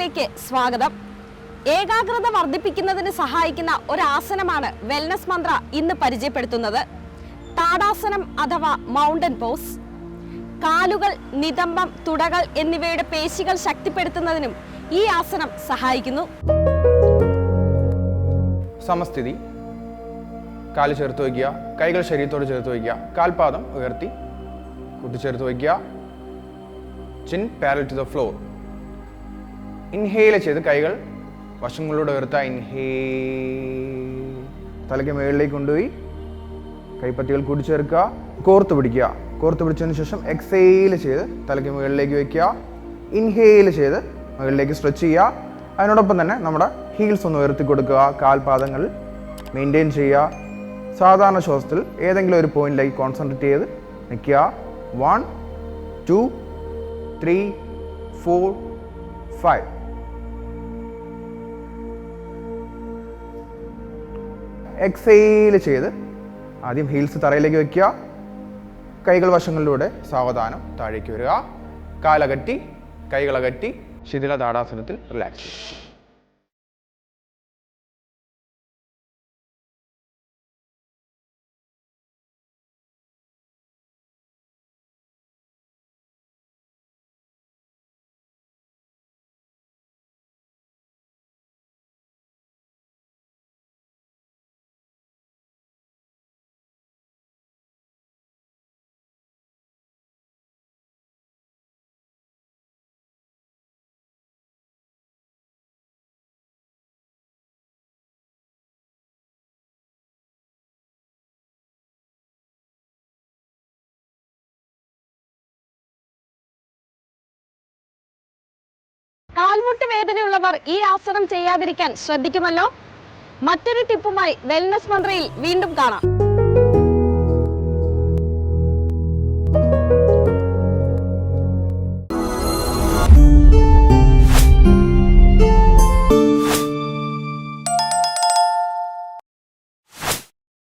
വീഡിയോയിലേക്ക് സ്വാഗതം. ഏകാഗ്രത വർദ്ധിപ്പിക്കുന്നതിന് സഹായിക്കുന്ന ഒരു ആസനമാണ് വെൽനസ് മന്ത്ര ഇന്ന് പരിചയപ്പെടുത്തുന്നത്. താടാസനം അഥവാ മൗണ്ടൻ പോസ് കാലുകൾ നിതംബം തുടകൾ എന്നിവയുടെ പേശികൾ ശക്തിപ്പെടുത്തുന്നതിനും ഈ ആസനം സഹായിക്കുന്നു. സമസ്ഥിതി. കാൽ ചേർത്ത് വയ്ക്കുക. കൈകൾ ശരീരത്തോട് ചേർത്ത് വയ്ക്കുക. കാൽപാദം ഉയർത്തി കൂട്ടിച്ചേർത്ത് വയ്ക്കുക. Chin parallel to the floor inhale ചെയ്ത് കൈകൾ വശങ്ങളിലൂടെ ഉയർത്ത ഇൻഹേ. തലയ്ക്ക് മുകളിലേക്ക് കൊണ്ടുപോയി കൈപ്പത്തികൾ കൂട്ടിച്ചേർക്കുക കോർത്ത് പിടിക്കുക. കോർത്ത് പിടിച്ചതിന് ശേഷം എക്സെയിൽ ചെയ്ത് തലയ്ക്ക് മുകളിലേക്ക് വയ്ക്കുക. ഇൻഹേൽ ചെയ്ത് മുകളിലേക്ക് സ്ട്രെച്ച് ചെയ്യുക. അതിനോടൊപ്പം തന്നെ നമ്മുടെ ഹീൽസ് ഒന്ന് ഉയർത്തി കൊടുക്കുക. കാൽപാദങ്ങൾ മെയിന്റെയിൻ ചെയ്യുക. സാധാരണ ശ്വാസത്തിൽ ഏതെങ്കിലും ഒരു പോയിന്റിലേക്ക് കോൺസെൻട്രേറ്റ് ചെയ്ത് നിൽക്കുക. One two three four five exhale ചെയ്ത് ആദ്യം ഹീൽസ് തറയിലേക്ക് വെക്കുക. കൈകൾ വശങ്ങളിലൂടെ സാവധാനം താഴേക്ക് വരിക. കാലകറ്റി കൈകളകറ്റി ശിഥില താടാസനത്തിൽ റിലാക്സ് ചെയ്യുക. കാൽമുട്ട് വേദനയുള്ളവർ ഈ ആസനം ചെയ്യാതിരിക്കാൻ ശ്രദ്ധിക്കുമല്ലോ? മറ്റൊരു ടിപ്പുമായി വെൽനസ് മന്ത്രിയിൽ വീണ്ടും കാണാം.